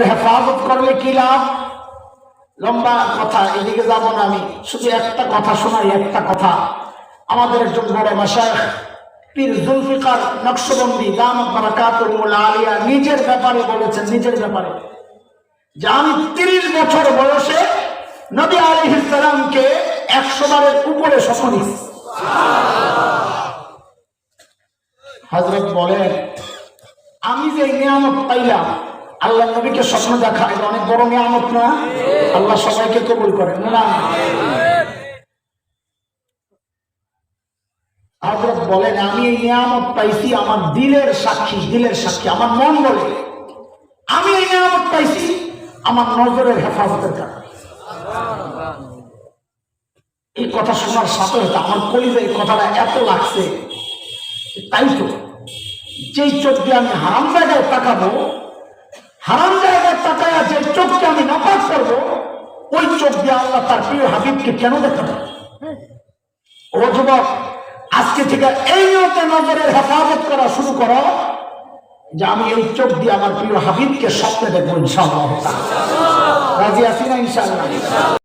নজরের হেফাজত করলে কি লাভ? লম্বা কথা, এদিকে যাব না আমি। শুধু একটা কথা শোনাই, একটা কথা। আমাদের একজন বড় মাসায় পীর জুলফিকার নকশবন্দি বারাকাতুল আলিয়া নিজের ব্যাপারে বলেছেন, নিজের ব্যাপারে। যে আমি তিরিশ বছর বয়সে নবী আলী ইসলামকে একশো বারের উপরে দিয়েছি। হজরত বলেন, আমি যে নিয়ামত পাইলাম আল্লাহ নবীকে স্বপ্ন দেখা এটা অনেক বড় নিয়ামত না? আল্লাহ সবাইকে কবুল করেন, না? হজরত বলেন, আমি এই নিয়ামত পাইছি আমার দিলের সাক্ষী দিলের সাক্ষী, আমার মন বলে। আমি এই নিয়ামত পাইছি আমার নজরের হেফাজতের কারণে। এই কথা শোনার সাথে সাথে আমার কলিজে এই কথাটা এত লাগছে তাই তো, যেই চোখ দিয়ে আমি হারাম জায়গায় তাকাবো হারাম জায়গায় তাকায় যে চোখকে আমি নাপাক করব। ওই চোখ দিয়ে আল্লাহ তার প্রিয় হাবিবকে কেন দেখাবে ও যুবক, আজকে থেকে এই নিয়তে নজরের হেফাজত করা শুরু করো যে আমি এই চোখ দিয়ে আমার প্রিয় হাবিবকে স্বপ্নে দেখব ইনশাআল্লাহ। রাজি আছি না ইনশাআল্লাহ?